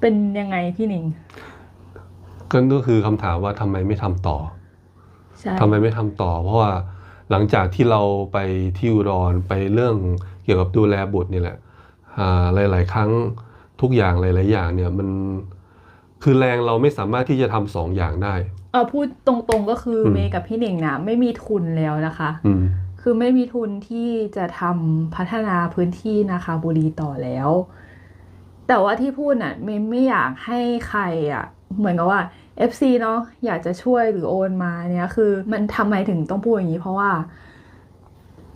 เป็นยังไงพี่หนิงก็คือคำถามว่าทำไมไม่ทำต่อใช่ทำไมไม่ทำต่อ เพราะว่าหลังจากที่เราไปที่อุดรไปเรื่องเกี่ยวกับดูแลบุตรนี่แหละอ่าหลาย ๆ ครั้งทุกอย่างหลาย ๆ อย่างเนี่ยมันคือแรงเราไม่สามารถที่จะทำสองอย่างได้ เอาพูดตรงๆก็คืออม เมย์กับพี่หนิงนะไม่มีทุนแล้วนะคะ อืม คือไม่มีทุนที่จะทำพัฒนาพื้นที่นาคาบุรีต่อแล้ว แต่ว่าที่พูดน่ะเมย์ไม่อยากให้ใครอะ เหมือนกับว่า FC เนาะอยากจะช่วยหรือโอนมาเนี่ยคือ มันทำไมถึงต้องพูดอย่างนี้ เพราะว่า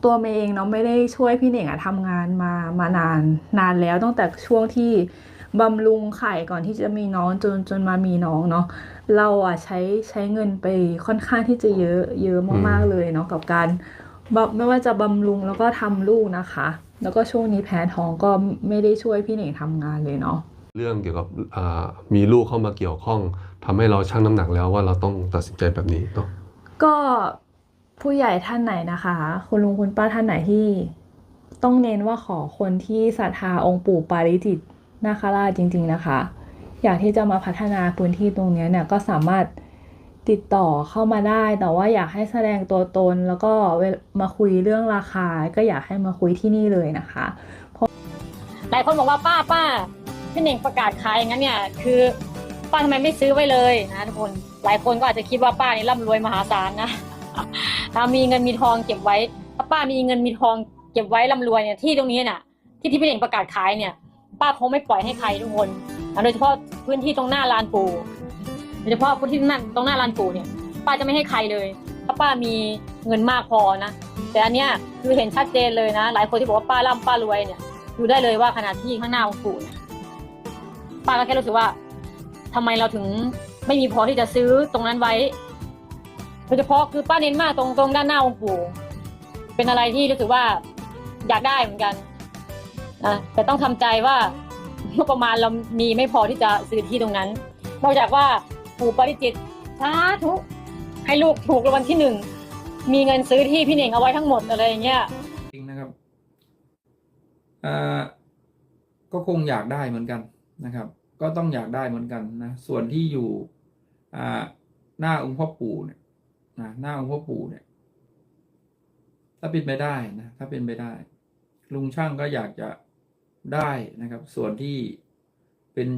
ตัวเมย์เองเนาะไม่ได้ช่วยพี่เหน่งอะทำงานมามานานนานแล้วตั้งแต่ช่วงที่บำรุงไข่ก่อนที่จะมีน้องจนจนมามีน้องเนาะเราอะใช้ใช้เงินไปค่อนข้างที่จะเยอะเยอะมากๆเลยเนาะกับการบำไม่ว่าจะบำรุงแล้วก็ทำลูกนะคะ แล้วก็ช่วงนี้แพ้ท้องก็ไม่ได้ช่วยพี่เหน่งทำงานเลยเนาะ เรื่องเกี่ยวกับอ่ามีลูกเข้ามาเกี่ยวข้องทำให้เราชั่งน้ำหนักแล้วว่าเราต้องตัดสินใจแบบนี้เนาะก็ผู้ใหญ่ท่านไหนนะคะ คุณลุงคุณป้าท่านไหนที่ต้องเน้นว่าขอคนที่ศรัทธาองค์ปู่ปาริจิตนาคราชจริง ๆนะคะ อยากที่จะมาพัฒนาพื้นที่ตรงเนี้ยเนี่ยก็สามารถ ติดต่อเข้ามาได้ แต่ว่าอยากให้แสดงตัวตน แล้วก็มาคุยเรื่องราคา ก็อยากให้มาคุยที่นี่เลยนะคะหลายคนบอกว่าป้าป้าพี่เน่งประกาศขายอย่างนั้นเนี่ย คือป้าทำไมไม่ซื้อไว้เลยนะทุกคนหลายคนก็อาจจะคิดว่าป้านี่ร่ำรวยมหาศาลนะถ้ามีเงินมีทองเก็บไว้ถ้าป้ามีเงินมีทองเก็บไว้ร่ำรวยเนี่ยที่ตรงนี้น่ะ ที่ที่พี่เน่งประกาศขายเนี่ย ป้าคงไม่ปล่อยให้ใครทุกคนโดยเฉพาะพื้นที่ตรงหน้าลานปู่ โดยเฉพาะพื้นที่นั่นตรงหน้าลานปู่เนี่ยป้าจะไม่ให้ใครเลยถ้าป้ามีเงินมากพอนะ แต่อันเนี้ยคือเห็นชัดเจนเลยนะ หลายคนที่บอกว่าป้าร่ำป้ารวยเนี่ยดูได้เลยว่าขนาดที่ข้างหน้าองค์ปู่เนี่ยป้าก็แค่รู้สึกว่าทำไมเราถึงไม่มีพอที่จะซื้อตรงนั้นไว้โดยเฉพาะคือป้าเน้นมากตรงตรงด้านหน้าองค์ปู่เป็นอะไรที่รู้สึกว่าอยากได้เหมือนกันนะแต่ต้องทำใจว่างบประมาณเรามีไม่พอที่จะซื้อที่ตรงนั้นนอกจากว่า ปู่ปริจิตสาธุให้ลูกถูกรางวัลที่หนึ่งมีเงินซื้อที่พี่เน่งเอาไว้ทั้งหมดอะไรอย่างเงี้ยจริงนะครับอ่าก็คงอยากได้เหมือนกันนะครับ ก็ต้องอยากได้เหมือนกันนะส่วนที่อยู่อ่าหน้าองค์พ่อปู่เนี่ยนะหน้าองค์พ่อปู่เนี่ย ถ้าเป็นไปได้นะถ้าเป็นไปได้ ลุงช่างก็อยากจะได้นะครับ ส่วนที่เป็น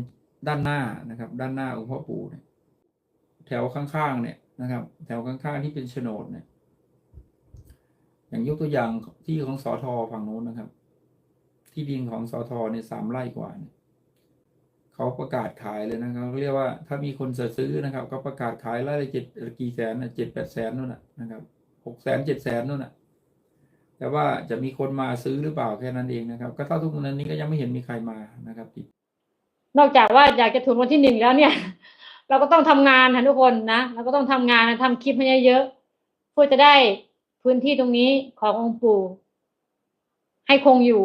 ด้านหน้านะครับ ด้านหน้าองค์พ่อปู่เนี่ย แถวข้างๆเนี่ยนะครับ แถวข้างๆที่เป็นโฉนดเนี่ย อย่างยกตัวอย่างที่ของสอทอฝั่งโน้นนะครับ ที่ดินของสอทอในยสามไร่กว่าเนี่ยเขาประกาศขายเลยนะครับเขาเรียกว่าถ้ามีคนจะซื้อนะครับ ก็ประกาศขายไร่ละเจ็ดกี่แสนนะเจ็ดแปดแสนนู่นนะนะครับหกแสนเจ็ดแสนนู่นน่ะ แต่ว่าจะมีคนมาซื้อหรือเปล่าแค่นั้นเองนะครับ ก็เท่าทุกวันนี้ก็ยังไม่เห็นมีใครมานะครับนอกจากว่าอยากจะถูกรางวันที่หนึ่งแล้วเนี่ย เราก็ต้องทำงานนะทุกคนนะเราก็ต้องทำงานนะทำคลิปให้เยอะๆเพื่อจะได้พื้นที่ตรงนี้ขององค์ปู่ให้คงอยู่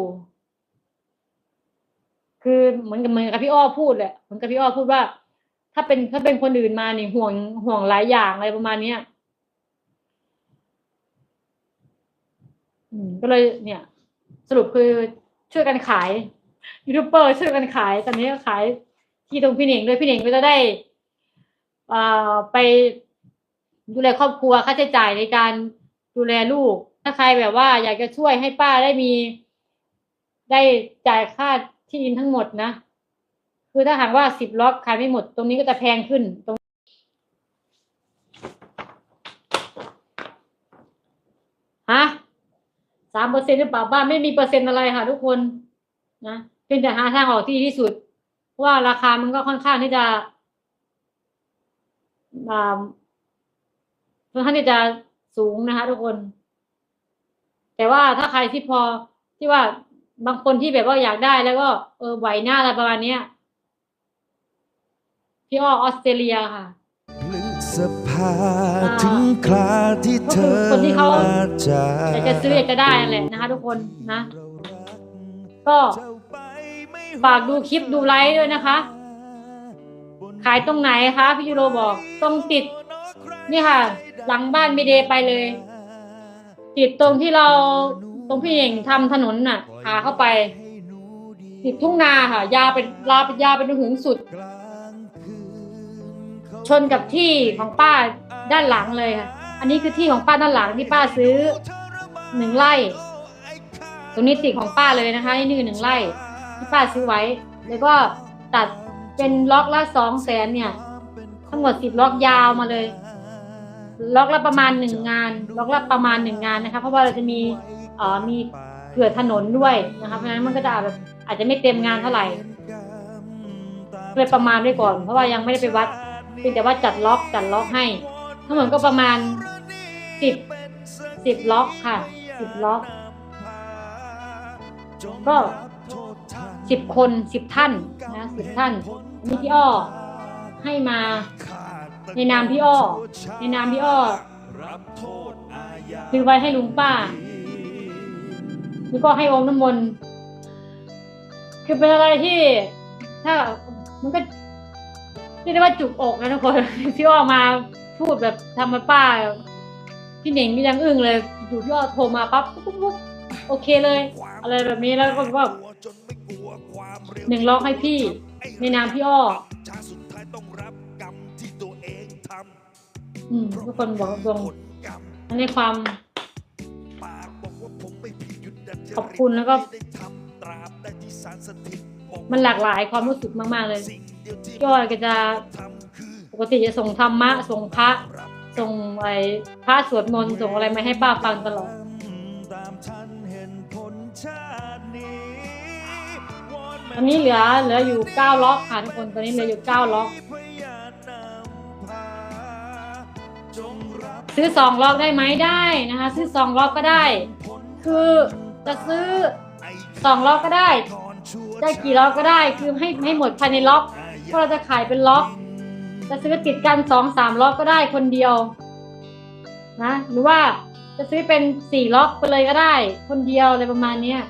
คือเหมือนกับเหมือนกับพี่อ้อพูดแหละเหมือนกับพี่อ้อพูดว่า ถ้าเป็นถ้าเป็นคนอื่นมาเนี่ห่วงห่วงหลายอย่างอะไรประมาณเนี้ยอืมก็เลยเนี่ย สรุปคือช่วยกันขายยูทูบเบอร์ช่วยกันขายตอนนี้ก็ขายที่ตรงพี่เหน่งด้วยพี่เหน่งก็จะได้ ไปดูแลครอบครัวค่าใช้จ่ายในการดูแลลูก ถ้าใครแบบว่า อยากจะช่วยให้ป้าได้มี ได้จ่ายค่าที่ดินทั้งหมดนะคือถ้าหากว่าสิบล็อกขายไม่หมด ตรงนี้ก็จะแพงขึ้นตรงฮะสามเปอร์เซ็นหรือเปล่าบ้านไม่มีเปอร์เซ็นต์อะไรค่ะทุกคนนะเพียงแต่หาทางออกที่ดีที่สุดเพราะว่าราคามันก็ค่อนข้างที่จะ ค่อนข้างที่จะสูงนะคะ ทุกคน แต่ว่าถ้าใครที่พอที่ว่าบางคนที่แบบว่าอยากได้แล้วก็เออไหวหน้าอะไรประมาณเนี้ยพี่อ้อออสเตรเลียค่ะนึกสภาถึงคราที่เธอก็คือคนที่เขาลาจากอยากจะซื้ออยากจะได้นั่นแหละนะคะ ทุกคนนะ ก็ฝากดูคลิปดูไลฟ์ด้วยนะคะ ขายตรงไหนคะพี่ยูโรบอกตรงติด นี่ค่ะ หลังบ้านมีเดย์ไปเลย ติดตรงที่เราตรงพี่เองทำถนนน่ะขาเข้าไป ติดทุ่งนาค่ะ ยาวเป็นลาเป็นยาวเป็นถึงสุด ชนกับที่ของป้าด้านหลังเลยค่ะ อันนี้คือที่ของป้าด้านหลังที่ป้าซื้อหนึ่งไร่ ตรงนี้ติดของป้าเลยนะคะนี่คือหนึ่งไร่ที่ป้าซื้อไว้ แล้วก็ตัด เป็นล็อกละสองแสนเนี่ย ทั้งหมดสิบล็อกยาวมาเลย ล็อกละประมาณหนึ่งงาน ล็อกละประมาณหนึ่งงานนะคะ เพราะว่าเราจะมีเอ่อมีเผื่อถนนด้วยนะคะเพราะฉะนั้นมันก็จะแบบอาจจะไม่เต็มงานเท่าไหร่เลยประมาณไว้ก่อน เพราะว่ายังไม่ได้ไปวัดเพียงแต่ว่าจัดล็อกจัดล็อกให้ทั้งหมดก็ประมาณสิบสิบล็อกค่ะสิบล็อกก็ สิบคนสิบท่านนะสิบท่านนี่พี่อ้อให้มา ในนามพี่อ้อในนามพี่อ้อซื้อไว้ให้ลุงป้าแล้วก็ให้องค์น้ำมนต์คือเป็นอะไรที่ ถ้ามันก็เรียกได้ว่าจุกอกนะทุกคนพี่อ้อมาพูดแบบทำมาป้า พี่เหน่งก็ยังอึ้งเลยอยู่พี่อ้อโทรมาปั๊บปุ๊บปุ๊บโอเคเลย อะไรแบบนี้แล้วก็แบบ หนึ่งล็อกให้พี่ ในนามพี่อ้ออืมทุกคนบอกตรงในความขอบคุณแล้วก็ มันหลากหลายความรู้สึกมาก ๆ เลยพี่อ้อยก็จะปกติจะส่งธรรมะ ส่งพระ ส่งไอ้พระสวดมนต์ส่งอะไรมาให้ป้าฟังตลอด ตอนนี้เหลือเหลืออยู่เก้าล็อกค่ะทุกคนตอนนี้เหลืออยู่เก้าล็อก ซื้อสองล็อกได้ไหมได้นะคะ ซื้อสองล็อกก็ได้ คือจะซื้อสองล็อกก็ได้ได้กี่ล็อกก็ได้คือให้ให้หมดภายในล็อกเพราะเราจะขายเป็นล็อกจะซื้อติดกันสองสามล็อกก็ได้คนเดียวนะหรือว่าจะซื้อเป็นสี่ล็อกไปเลยก็ได้ คนเดียวอะไรประมาณเนี้ย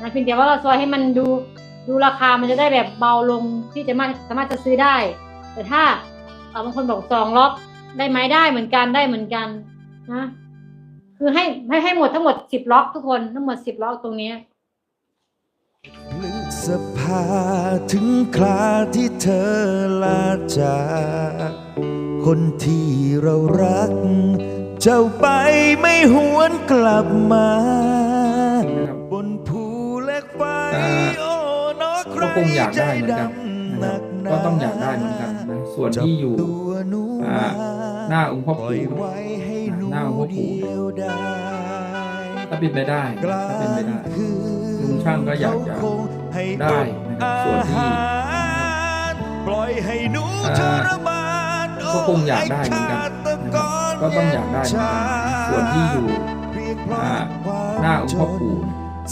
นะเพียงแต่ว่าเราซอยให้มันดู ดูราคามันจะได้แบบเบาลงที่จะมาสามารถจะซื้อได้ แต่ถ้าเอ่อบางคนบอกสองล็อกได้ไหมได้เหมือนกันได้เหมือนกันนะคือให้ให้ให้หมดทั้งหมดสิบล็อกทุกคนทั้งหมดสิบล็อกตรงนี้ลึกสภาถึงคราที่เธอลาจากคนที่เรารัก เจ้าไปไม่หวนกลับมา ครก็คงอยากได้เหมือนกันใจนะครับดำหนัก็ต้องอยากได้เหมือนกันนะส่วนที่อยู่จับตัวหนูอ่ามาหน้าองค์พ่อปล่อยปู่ไว้ให้หนูหน้าองค์พ่อปู่เดียวได้ถ้าเป็นไปได้กลาถ้าเป็นไปได้งคืนลุงช่างก็อยากจะเขคงให้ได้นะครับส่วนที่อาหารปล่อยให้หนูอ่าทรมานก็คงอยากได้เหมือนกันนะครับก็ต้องอยากได้เหมือนกันส่วนที่อยู่เพียงเพราะอ่าความหน้าองค์พ่อปู่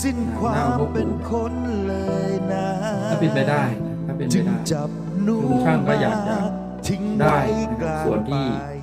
สิ้นควาหน้าองมค์พ่อปู่เป็นคนเลยนะถ้าเป็นไปได้นะถ้าเป็นไปจึงได้จับหนูลุงช่างก็อยากจะทิ้งได้ว้นะกครับลางส่วนที่ป่า